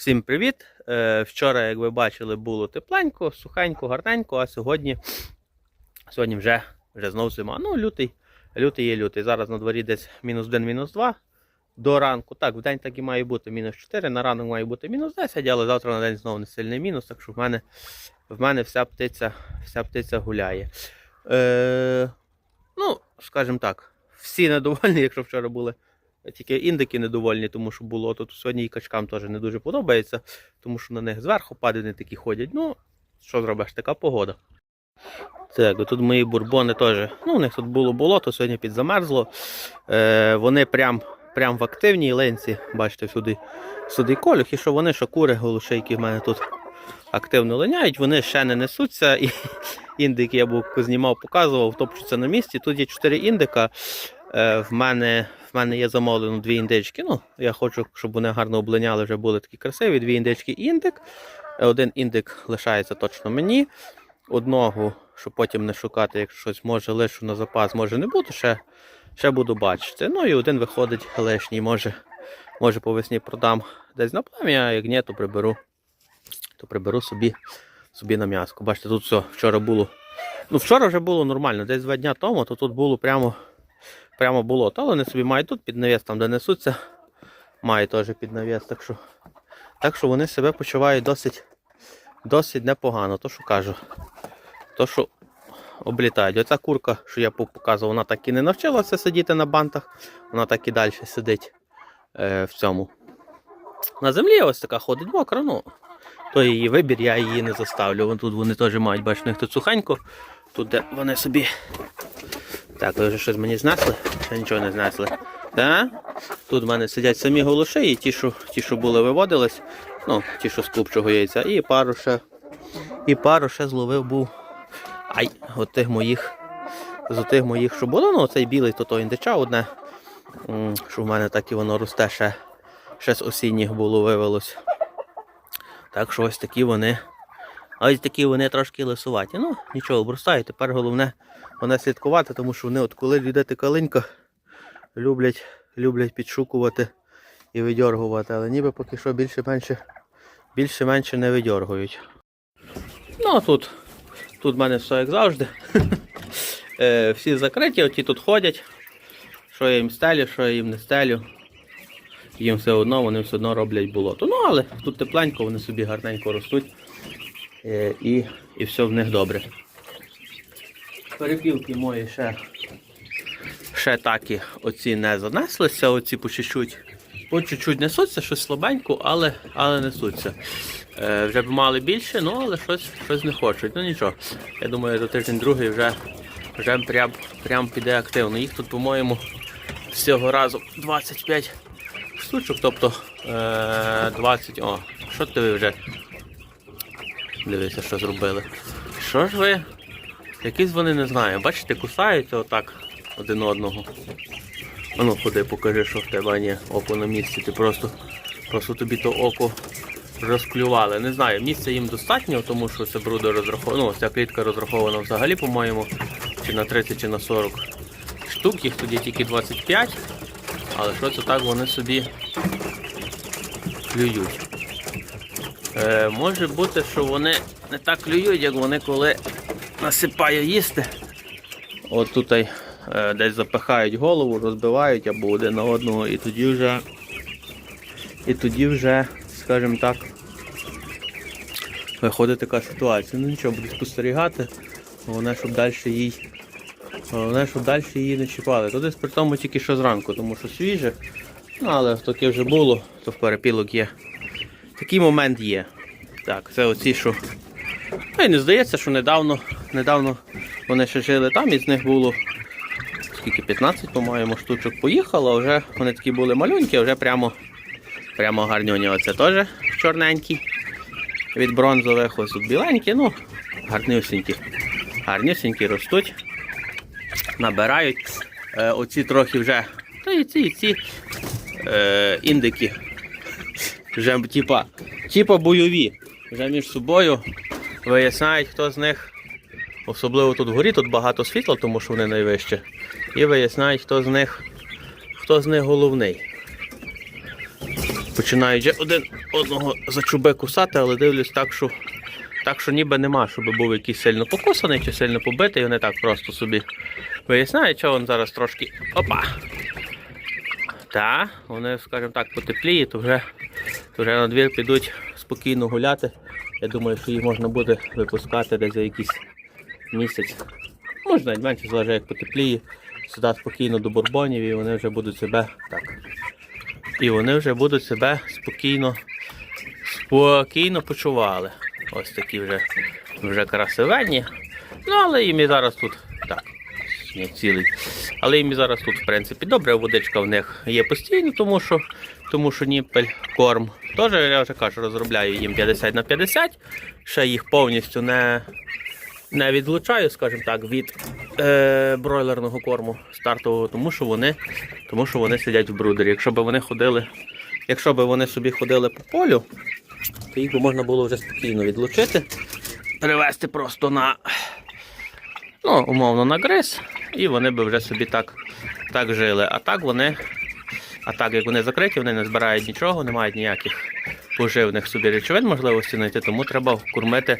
Всім привіт! Е, Вчора, як ви бачили, було тепленько, сухенько, гарненько, а сьогодні, сьогодні вже, вже знов зима. Ну, лютий, лютий є лютий. Зараз на дворі десь мінус 1, мінус 2 до ранку. Так, в день так і має бути мінус 4, на ранок має бути мінус 10, але завтра на день знову не сильний мінус, так що в мене, в мене вся птиця, вся птиця гуляє. Е, ну, скажімо так, всі недовольні, якщо вчора були. Тільки індики недовольні, тому що було тут сьогодні і качкам теж не дуже подобається, тому що на них зверху падини такі ходять. Ну, що зробиш, така погода. Так, тут мої бурбони теж. Ну, у них тут було болото, сьогодні підзамерзло. Е, вони прям, прям в активній ленці, бачите, сюди, сюди колюх, і що вони, що кури, голушейки в мене тут активно линяють, вони ще не несуться. І індики я був знімав, показував, топчуться на місці. Тут є 4 індика. Е, в мене в мене є замовлено дві індички. Ну, я хочу, щоб вони гарно облиняли, вже були такі красиві. Дві індички індик. Е, Один індик лишається точно мені. Одного, щоб потім не шукати, якщо щось може лишу на запас, може не буду, ще, ще буду бачити. Ну і один виходить лишній, може, може по весні продам десь на плем'я, а як ні, то приберу, то приберу собі, собі на м'яско. Бачите, тут все вчора було. Ну, вчора вже було нормально, десь два дня тому, то тут було прямо прямо було. То вони собі мають тут під навіс, там де несуться, мають теж під навіс. Так що, так що вони себе почувають досить, досить непогано, то що кажу. То що облітають. Оця курка, що я показував, вона так і не навчилася сидіти на бантах, вона так і далі сидить е, в цьому. На землі ось така ходить мокра, ну. То її вибір, я її не заставлю. Тут вони теж мають, бачите, тут сухенько. Тут де вони собі так, ви вже щось мені знесли? Ще нічого не знесли. Так? Тут в мене сидять самі голоші, і ті, що, ті, що були, виводились. Ну, ті, що з купчого яйця. І пару ще, і пару ще зловив був. Ай, от тих моїх. З тих моїх, що було, ну цей білий, то то індича одне. Що в мене так і воно росте ще, ще з осінніх було вивелось. Так що ось такі вони. А ось такі вони трошки лисуваті. Ну, нічого, обростають. Тепер головне вони слідкувати, тому що вони, от коли йде калинька, люблять, люблять підшукувати і видьоргувати, але ніби поки що більше-менше більше-менше не видьоргують. Ну а тут, тут в мене все як завжди. Е, Всі закриті, оті тут ходять. Що я їм стелю, що я їм не стелю. Їм все одно, вони все одно роблять болото. Ну, але тут тепленько, вони собі гарненько ростуть. Е, І, і все в них добре. Перепілки мої ще, ще так і оці не занеслися, оці по чуть-чуть, по чуть-чуть несуться, щось слабенько, але, але несуться. Е, вже б мали більше, ну але щось, щось не хочуть. Ну нічого. Я думаю, за тиждень другий вже, вже прям, прям піде активно. Їх тут, по-моєму, з цього разу 25 штучок, тобто е, 20. О, що ти вже? Дивися, що зробили. Що ж ви? Якісь вони не знаю. Бачите, кусаються отак один одного. А ну ходи, покажи, що в тебе ні, око на місці. Ти просто, просто тобі то око розклювали. Не знаю, місця їм достатньо, тому що це бруди розраховано. Ну, ця клітка розрахована взагалі, по-моєму, чи на 30, чи на 40 штук, їх тоді тільки 25. Але що це так вони собі клюють. Е, може бути, що вони не так клюють, як вони коли насипаю їсти. От тут е, десь запихають голову, розбивають або один на одного, і тоді вже, і тоді вже, скажімо так, виходить така ситуація. Ну нічого, буду спостерігати. Головне, щоб далі їй. Головне, щоб далі її не чіпали. То десь при тому тільки що зранку, тому що свіже. Ну, але таке вже було, то в перепілок є. Такий момент є. Так, це оці, що. Ну і не здається, що недавно, недавно вони ще жили там, і з них було скільки 15, по-моєму, штучок поїхало, а вже вони такі були малюнькі, вже прямо, прямо гарньоні. Оце теж чорненький. Від бронзових ось тут біленькі, ну, гарнюсінькі. Гарнюсінькі ростуть, набирають. Е, оці трохи вже. Та і ці, і ці е, індики. Вже типа, типа бойові. Вже між собою виясняють, хто з них, особливо тут вгорі, тут багато світла, тому що вони найвище. І виясняють, хто з них, хто з них головний. починають вже один одного за чуби кусати, але дивлюсь так, що так, що ніби нема, щоб був якийсь сильно покусаний чи сильно побитий, вони так просто собі виясняють, що він зараз трошки. Опа! Та, вони, скажімо так, потепліє, то вже, то вже на двір підуть спокійно гуляти. Я думаю, що їх можна буде випускати десь за якийсь місяць. Можна менше залежить, як потепліє. Сюди спокійно до бурбонів і вони вже будуть себе так. І вони вже будуть себе спокійно, спокійно почували. Ось такі вже, вже красивенні. Ну, але їм і зараз тут не цілий. Але їм і зараз тут, в принципі, добре, водичка в них є постійно, тому що, тому що ніпель, корм. Теж, я вже кажу, розробляю їм 50 на 50. Ще їх повністю не, не відлучаю, скажімо так, від е, бройлерного корму стартового, тому що вони, тому що вони сидять в брудері. Якщо б вони ходили, якщо б вони собі ходили по полю, то їх би можна було вже спокійно відлучити, перевести просто на, ну, умовно, на гриз, і вони би вже собі так, так жили. А так вони, а так як вони закриті, вони не збирають нічого, не мають ніяких поживних собі речовин можливості знайти, тому треба кормити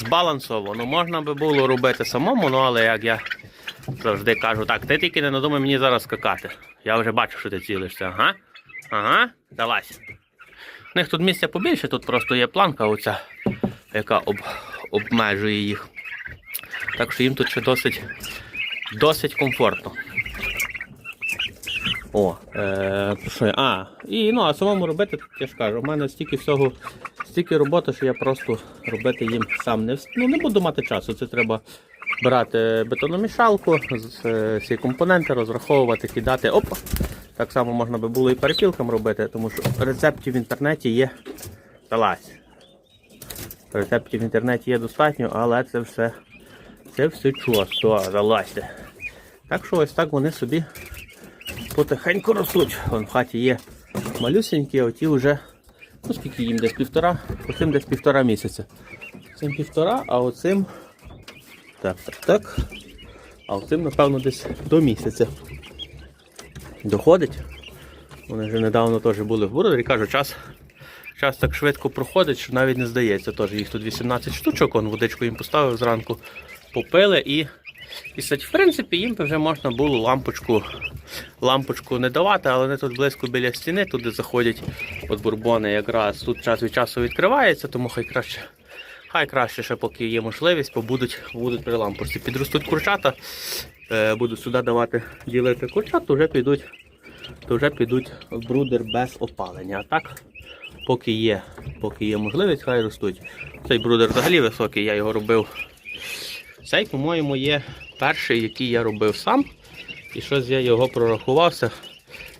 збалансовано. Можна би було робити самому, ну але як я завжди кажу, так, ти тільки не надумай мені зараз скакати. Я вже бачу, що ти цілишся. Ага. Ага, давайся. У них тут місця побільше, тут просто є планка оця, яка об, обмежує їх. Так що їм тут ще досить, досить комфортно. О, е, що? А, і ну, а самому робити, я ж кажу, у мене стільки всього, стільки роботи, що я просто робити їм сам не, ну, не буду мати часу. Це треба брати бетономішалку, е, всі компоненти, розраховувати, кидати. Оп! Так само можна би було і перепілкам робити, тому що рецептів в інтернеті є. Залазь. Рецептів в інтернеті є достатньо, але це все, це все чувство, залазьте. Так що ось так вони собі потихеньку ростуть. Вон в хаті є малюсенькі, а оті вже, ну скільки їм десь півтора, оцим десь півтора місяця. Цим півтора, а оцим. Так, так, так. А оцим, напевно, десь до місяця. Доходить. Вони вже недавно теж були в бургері. Кажу, час, час так швидко проходить, що навіть не здається. Теж їх тут 18 штучок, он водичку їм поставив зранку, попили і. Сать, в принципі, їм вже можна було лампочку, лампочку не давати, але вони тут близько біля стіни, туди заходять от бурбони якраз. Тут час від часу відкривається, тому хай краще, хай краще, ще поки є можливість, побудуть, будуть при лампочці. Підростуть курчата, е, будуть сюди давати ділити курчат, то вже підуть, то вже підуть брудер без опалення. А так, поки є, поки є можливість, хай ростуть. Цей брудер взагалі високий, я його робив. Цей, по-моєму, є перший, який я робив сам. І щось я його прорахувався,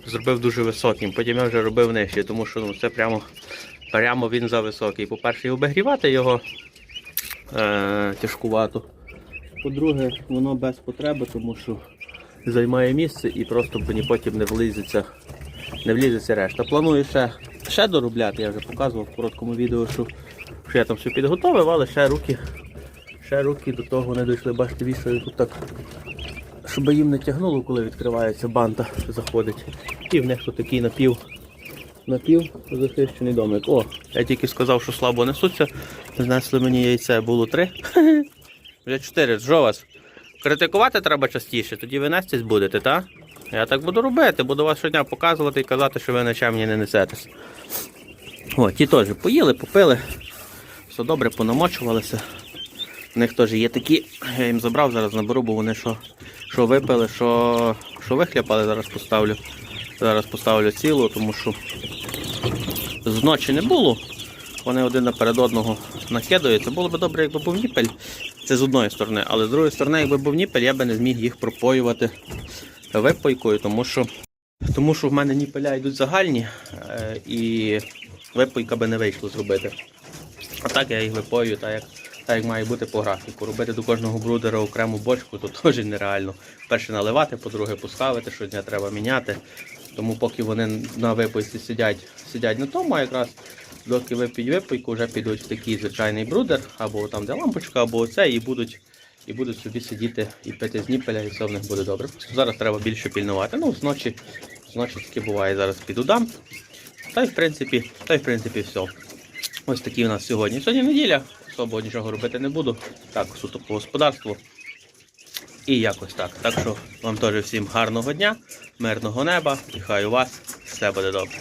зробив дуже високим. Потім я вже робив нижче, тому що ну, це прямо, прямо він за високий. По-перше, обігрівати його е, тяжкувато. По-друге, воно без потреби, тому що займає місце і просто мені потім не влізеться, не влізеться решта. Планую ще, ще доробляти, я вже показував в короткому відео, що, що я там все підготовив, але ще руки, ще руки до того не дійшли. Бачите, вішаю тут так щоб їм не тягнуло, коли відкривається банта, заходить. І в них тут такий напів, напів захищений домик. О, я тільки сказав, що слабо несуться. Знесли мені яйце, було три. Вже чотири. Що вас? Критикувати треба частіше, тоді ви нестись будете, так? Я так буду робити, буду вас щодня показувати і казати, що ви мені не несетесь. О, ті теж поїли, попили. Все добре, понамочувалися. У них теж є такі, я їм забрав, зараз наберу, бо вони що, що випили, що, що вихляпали, зараз поставлю. Зараз поставлю цілу, тому що зночі не було. Вони один наперед одного накидаються. Було б добре, якби був ніпель. Це з одної сторони, але з другої сторони, якби був ніпель, я би не зміг їх пропоювати випойкою, тому що, тому що в мене ніпеля йдуть загальні е, і випойка би не вийшло зробити. А так я їх випою, так як, так як має бути по графіку. Робити до кожного брудера окрему бочку, то теж нереально. Перше наливати, по-друге, поставити, щодня треба міняти. Тому поки вони на випойці сидять, сидять на тому, а якраз доки вип'ють випойку, вже підуть в такий звичайний брудер, або там де лампочка, або оце, і будуть, і будуть собі сидіти і пити з ніпеля, і все в них буде добре. Зараз треба більше пільнувати. Ну, зночі, зночі таке буває, зараз піду дам. Та й в принципі, та й в принципі все. Ось такі у нас сьогодні. Сьогодні неділя, особо нічого робити не буду. Так, суто по господарству. І якось так. Так що вам теж всім гарного дня, мирного неба і хай у вас все буде добре.